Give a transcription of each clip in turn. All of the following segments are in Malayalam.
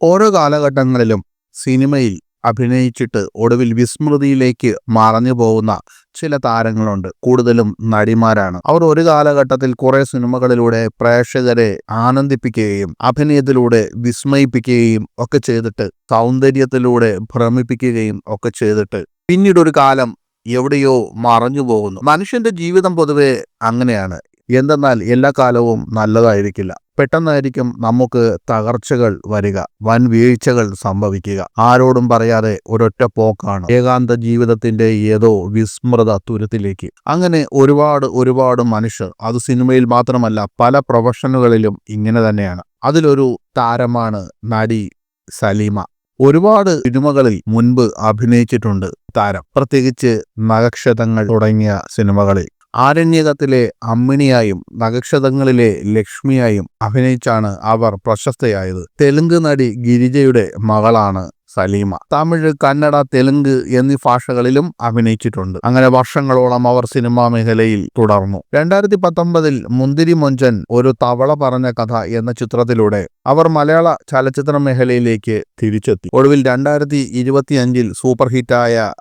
ഓരോ കാലഘട്ടങ്ങളിലും സിനിമയിൽ അഭിനയിച്ചിട്ട് ഒടുവിൽ വിസ്മൃതിയിലേക്ക് മറഞ്ഞു പോകുന്ന ചില താരങ്ങളുണ്ട്. കൂടുതലും നടിമാരാണ്. അവർ ഒരു കാലഘട്ടത്തിൽ കുറെ സിനിമകളിലൂടെ പ്രേക്ഷകരെ ആനന്ദിപ്പിക്കുകയും അഭിനയത്തിലൂടെ വിസ്മയിപ്പിക്കുകയും ഒക്കെ ചെയ്തിട്ട് സൗന്ദര്യത്തിലൂടെ ഭ്രമിപ്പിക്കുകയും ഒക്കെ ചെയ്തിട്ട് പിന്നീട് ഒരു കാലം എവിടെയോ മറഞ്ഞു പോകുന്നു. മനുഷ്യന്റെ ജീവിതം പൊതുവെ അങ്ങനെയാണ്. എന്തെന്നാൽ എല്ലാ കാലവും നല്ലതായിരിക്കില്ല. പെട്ടെന്നായിരിക്കും നമുക്ക് തകർച്ചകൾ വരിക വൻ വീഴ്ചകൾ സംഭവിക്കുക. ആരോടും പറയാതെ ഒരൊറ്റ പോക്കാണ് ഏകാന്ത ജീവിതത്തിന്റെ ഏതോ വിസ്മൃത തുരത്തിലേക്ക്. അങ്ങനെ ഒരുപാട് ഒരുപാട് മനുഷ്യർ അത് സിനിമയിൽ മാത്രമല്ല പല പ്രൊഫഷനുകളിലും ഇങ്ങനെ തന്നെയാണ്. അതിലൊരു താരമാണ് നടി സലീമ. ഒരുപാട് സിനിമകളിൽ മുൻപ് അഭിനയിച്ചിട്ടുണ്ട് താരം. പ്രത്യേകിച്ച് നഗക്ഷതങ്ങൾ തുടങ്ങിയ സിനിമകളിൽ. ആരണ്യകത്തിലെ അമ്മിണിയായും നഗക്ഷതങ്ങളിലെ ലക്ഷ്മിയായും അഭിനയിച്ചാണ് അവർ പ്രശസ്തയായത്. തെലുങ്ക് നടി ഗിരിജയുടെ മകളാണ് സലീമ. തമിഴ് കന്നഡ തെലുങ്ക് എന്നീ ഭാഷകളിലും അഭിനയിച്ചിട്ടുണ്ട്. അങ്ങനെ വർഷങ്ങളോളം അവർ സിനിമാ മേഖലയിൽ തുടർന്നു. രണ്ടായിരത്തി പത്തൊമ്പതിൽ മുന്തിരി മൊഞ്ചൻ ഒരു തവള പറഞ്ഞ കഥ എന്ന ചിത്രത്തിലൂടെ അവർ മലയാള ചലച്ചിത്ര മേഖലയിലേക്ക് തിരിച്ചെത്തി. ഒടുവിൽ രണ്ടായിരത്തി ഇരുപത്തിയഞ്ചിൽ സൂപ്പർ ഹിറ്റായ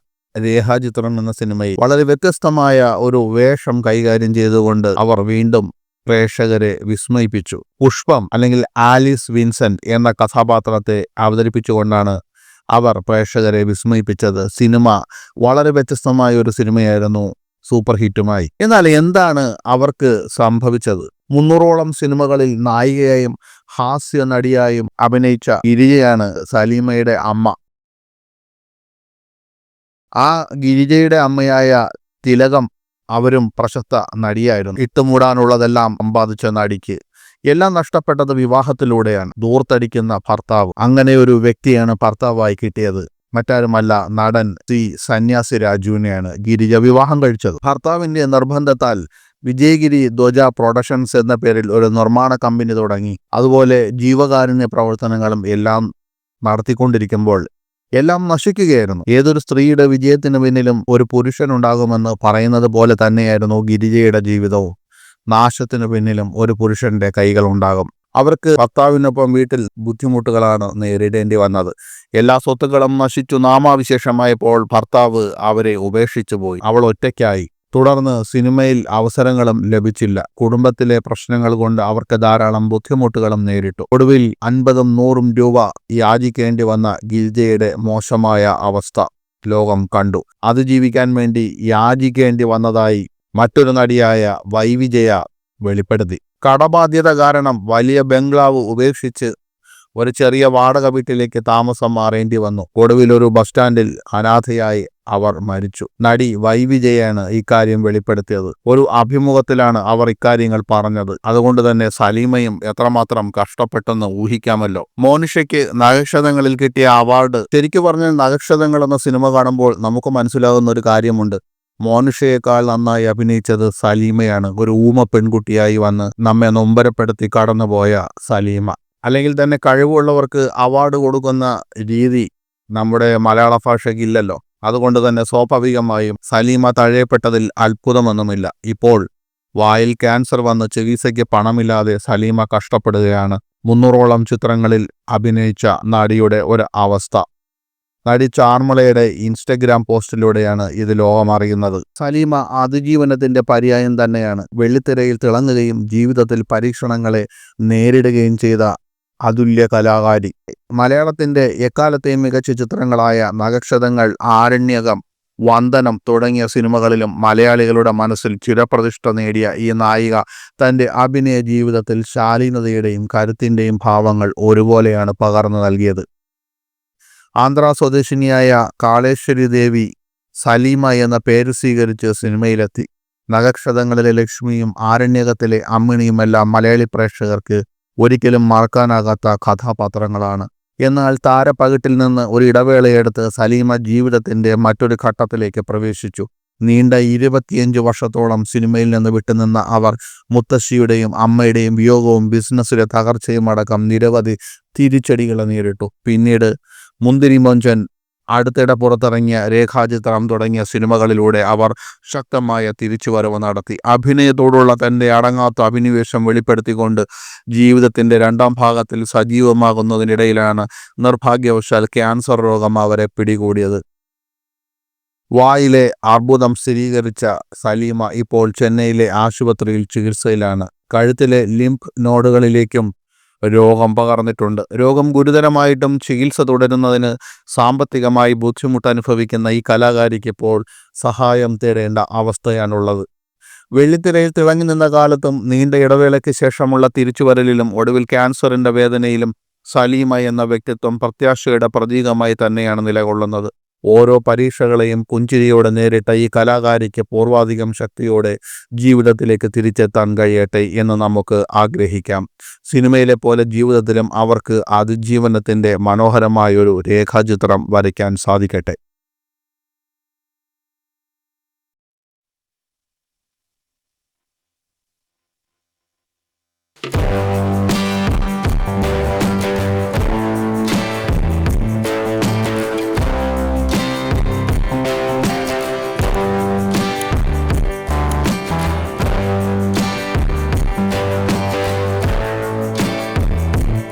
രേഖാചിത്രം എന്ന സിനിമയിൽ വളരെ വ്യത്യസ്തമായ ഒരു വേഷം കൈകാര്യം ചെയ്തുകൊണ്ട് അവർ വീണ്ടും പ്രേക്ഷകരെ വിസ്മയിപ്പിച്ചു. പുഷ്പം അല്ലെങ്കിൽ ആലിസ് വിൻസെന്റ് എന്ന കഥാപാത്രത്തെ അവതരിപ്പിച്ചുകൊണ്ടാണ് അവർ പ്രേക്ഷകരെ വിസ്മയിപ്പിച്ചത്. സിനിമ വളരെ വ്യത്യസ്തമായ ഒരു സിനിമയായിരുന്നു സൂപ്പർ ഹിറ്റുമായി. എന്നാൽ എന്താണ് അവർക്ക് സംഭവിച്ചത്? മുന്നൂറോളം സിനിമകളിൽ നായികയായും ഹാസ്യ നടിയായും അഭിനയിച്ച ഗിരിജയാണ് സലീമയുടെ അമ്മ. ആ ഗിരിജയുടെ അമ്മയായ തിലകം അവരും പ്രശസ്ത നടിയായിരുന്നു. ഇട്ടുമൂടാനുള്ളതെല്ലാം സമ്പാദിച്ച നടിക്ക് എല്ലാം നഷ്ടപ്പെട്ടത് വിവാഹത്തിലൂടെയാണ്. ദൂർത്തടിക്കുന്ന ഭർത്താവ് അങ്ങനെ ഒരു വ്യക്തിയാണ് ഭർത്താവായി കിട്ടിയത്. മറ്റാരുമല്ല നടൻ സി സന്യാസി രാജുവിനെയാണ് ഗിരിജ വിവാഹം കഴിച്ചത്. ഭർത്താവിന്റെ നിർബന്ധത്താൽ വിജയഗിരി ധ്വജ പ്രൊഡക്ഷൻസ് എന്ന പേരിൽ ഒരു നിർമ്മാണ കമ്പനി തുടങ്ങി. അതുപോലെ ജീവകാരുണ്യ പ്രവർത്തനങ്ങളും എല്ലാം നടത്തിക്കൊണ്ടിരിക്കുമ്പോൾ എല്ലാം നശിക്കുകയായിരുന്നു. ഏതൊരു സ്ത്രീയുടെ വിജയത്തിന് പിന്നിലും ഒരു പുരുഷൻ ഉണ്ടാകുമെന്ന് പറയുന്നത് പോലെ തന്നെയായിരുന്നു ഗിരിജയുടെ ജീവിതവും. നാശത്തിന് പിന്നിലും ഒരു പുരുഷന്റെ കൈകൾ ഉണ്ടാകും. അവർക്ക് ഭർത്താവിനൊപ്പം വീട്ടിൽ ബുദ്ധിമുട്ടുകളാണ് നേരിടേണ്ടി വന്നത്. എല്ലാ സ്വത്തുക്കളും നശിച്ചു. നാമാവിശേഷമായപ്പോൾ ഭർത്താവ് അവരെ ഉപേക്ഷിച്ചു പോയി അവൾ ഒറ്റയ്ക്കായി. തുടർന്ന് സിനിമയിൽ അവസരങ്ങളും ലഭിച്ചില്ല. കുടുംബത്തിലെ പ്രശ്നങ്ങൾ കൊണ്ട് അവർക്ക് ധാരാളം ബുദ്ധിമുട്ടുകളും നേരിട്ടു. ഒടുവിൽ അൻപതും നൂറും രൂപ യാചിക്കേണ്ടി വന്ന ഗിൽജയുടെ മോശമായ അവസ്ഥ ലോകം കണ്ടു. അതിജീവിക്കാൻ വേണ്ടി യാചിക്കേണ്ടി വന്നതായി മറ്റൊരു നടിയായ വൈവിജയ വെളിപ്പെടുത്തി. കടബാധ്യത കാരണം വലിയ ബംഗ്ലാവ് ഉപേക്ഷിച്ച് ഒരു ചെറിയ വാടക വീട്ടിലേക്ക് താമസം മാറേണ്ടി വന്നു. ഒടുവിൽ ഒരു ബസ് സ്റ്റാൻഡിൽ അനാഥയായി അവർ മരിച്ചു. നടി വൈവിജയാണ് ഇക്കാര്യം വെളിപ്പെടുത്തിയത്. ഒരു അഭിമുഖത്തിലാണ് അവർ ഇക്കാര്യങ്ങൾ പറഞ്ഞത്. അതുകൊണ്ട് തന്നെ സലീമയും എത്രമാത്രം കഷ്ടപ്പെട്ടെന്ന് ഊഹിക്കാമല്ലോ. മോനിഷയ്ക്ക് നഗക്ഷതങ്ങളിൽ കിട്ടിയ അവാർഡ് ശരിക്കു പറഞ്ഞാൽ നഗക്ഷതങ്ങൾ എന്ന സിനിമ കാണുമ്പോൾ നമുക്ക് മനസ്സിലാകുന്ന ഒരു കാര്യമുണ്ട്. മോനുഷയേക്കാൾ നന്നായി അഭിനയിച്ചത് സലീമയാണ്. ഒരു ഊമ പെൺകുട്ടിയായി വന്ന് നമ്മെ നൊമ്പരപ്പെടുത്തി കടന്നുപോയ സലീമ. അല്ലെങ്കിൽ തന്നെ കഴിവുള്ളവർക്ക് അവാർഡ് കൊടുക്കുന്ന രീതി നമ്മുടെ മലയാള ഭാഷയ്ക്ക് ഇല്ലല്ലോ. അതുകൊണ്ട് തന്നെ സ്വാഭാവികമായും സലീമ തഴയപ്പെട്ടതിൽ അത്ഭുതമൊന്നുമില്ല. ഇപ്പോൾ വായിൽ ക്യാൻസർ വന്ന് ചികിത്സയ്ക്ക് പണമില്ലാതെ സലീമ കഷ്ടപ്പെടുകയാണ്. മുന്നൂറോളം ചിത്രങ്ങളിൽ അഭിനയിച്ച നടിയുടെ ഒരു അവസ്ഥ. നടി ചാർമളയുടെ ഇൻസ്റ്റഗ്രാം പോസ്റ്റിലൂടെയാണ് ഇത് ലോകമറിയുന്നത് സലീമ അതിജീവനത്തിന്റെ പര്യായം തന്നെയാണ്. വെള്ളിത്തിരയിൽ തിളങ്ങുകയും ജീവിതത്തിൽ പരീക്ഷണങ്ങളെ നേരിടുകയും ചെയ്ത അതുല്യ കലാകാരി. മലയാളത്തിന്റെ എക്കാലത്തെയും മികച്ച ചിത്രങ്ങളായ നഗക്ഷതങ്ങൾ ആരണ്യകം വന്ദനം തുടങ്ങിയ സിനിമകളിലും മലയാളികളുടെ മനസ്സിൽ ചിരപ്രതിഷ്ഠ നേടിയ ഈ നായിക തന്റെ അഭിനയ ജീവിതത്തിൽ ശാലീനതയുടെയും കരുത്തിന്റെയും ഭാവങ്ങൾ ഒരുപോലെയാണ് പകർന്നു നൽകിയത്. ആന്ധ്ര സ്വദേശിനിയായ കാളേശ്വരി ദേവി സലീമ എന്ന പേര് സ്വീകരിച്ച് സിനിമയിലെത്തി. നഗക്ഷതങ്ങളിലെ ലക്ഷ്മിയും ആരണ്യകത്തിലെ അമ്മിണിയുമെല്ലാം മലയാളി പ്രേക്ഷകർക്ക് ഒരിക്കലും മറക്കാനാകാത്ത കഥാപാത്രങ്ങളാണ്. എന്നാൽ താരപ്പകിട്ടിൽ നിന്ന് ഒരു ഇടവേളയെടുത്ത് സലീമ ജീവിതത്തിന്റെ മറ്റൊരു ഘട്ടത്തിലേക്ക് പ്രവേശിച്ചു. നീണ്ട ഇരുപത്തിയഞ്ച് വർഷത്തോളം സിനിമയിൽ നിന്ന് വിട്ടുനിന്ന അവർ മുത്തശ്ശിയുടെയും അമ്മയുടെയും വിയോഗവും ബിസിനസ്സിലെ തകർച്ചയും അടക്കം നിരവധി തിരിച്ചടികൾ നേരിട്ടു. പിന്നീട് മുന്തിരി മൊഞ്ചൻ അടുത്തിടെ പുറത്തിറങ്ങിയ രേഖാചിത്രം തുടങ്ങിയ സിനിമകളിലൂടെ അവർ ശക്തമായ തിരിച്ചുവരവ് നടത്തി. അഭിനയത്തോടുള്ള തന്റെ അടങ്ങാത്ത അഭിനിവേശം വെളിപ്പെടുത്തിക്കൊണ്ട് ജീവിതത്തിന്റെ രണ്ടാം ഭാഗത്തിൽ സജീവമാകുന്നതിനിടയിലാണ് നിർഭാഗ്യവശാൽ ക്യാൻസർ രോഗം അവരെ പിടികൂടിയത്. വായിലെ അർബുദം സ്ഥിരീകരിച്ച സലീമ ഇപ്പോൾ ചെന്നൈയിലെ ആശുപത്രിയിൽ ചികിത്സയിലാണ്. കഴുത്തിലെ ലിംഫ് നോഡുകളിലേക്കും രോഗം പകർന്നിട്ടുണ്ട്. രോഗം ഗുരുതരമായിട്ടും ചികിത്സ തുടരുന്നതിന് സാമ്പത്തികമായി ബുദ്ധിമുട്ട് അനുഭവിക്കുന്ന ഈ കലാകാരിക്ക് ഇപ്പോൾ സഹായം തേടേണ്ട അവസ്ഥയാണുള്ളത്. വെള്ളിത്തിരയിൽ തിളങ്ങി നിന്ന കാലത്തും നീണ്ട ഇടവേളയ്ക്ക് ശേഷമുള്ള തിരിച്ചുവരലിലും ഒടുവിൽ ക്യാൻസറിന്റെ വേദനയിലും സലീമ എന്ന വ്യക്തിത്വം പ്രത്യാശയുടെ പ്രതീകമായി തന്നെയാണ് നിലകൊള്ളുന്നത്. ഓരോ പരീക്ഷകളെയും പുഞ്ചിരിയോടെ നേരിട്ട ഈ കലാകാരിക്ക് പൂർവാധികം ശക്തിയോടെ ജീവിതത്തിലേക്ക് തിരിച്ചെത്താൻ കഴിയട്ടെ എന്ന് നമുക്ക് ആഗ്രഹിക്കാം. സിനിമയിലെ പോലെ ജീവിതത്തിലും അവർക്ക് അതിജീവനത്തിന്റെ മനോഹരമായൊരു രേഖാചിത്രം വരയ്ക്കാൻ സാധിക്കട്ടെ.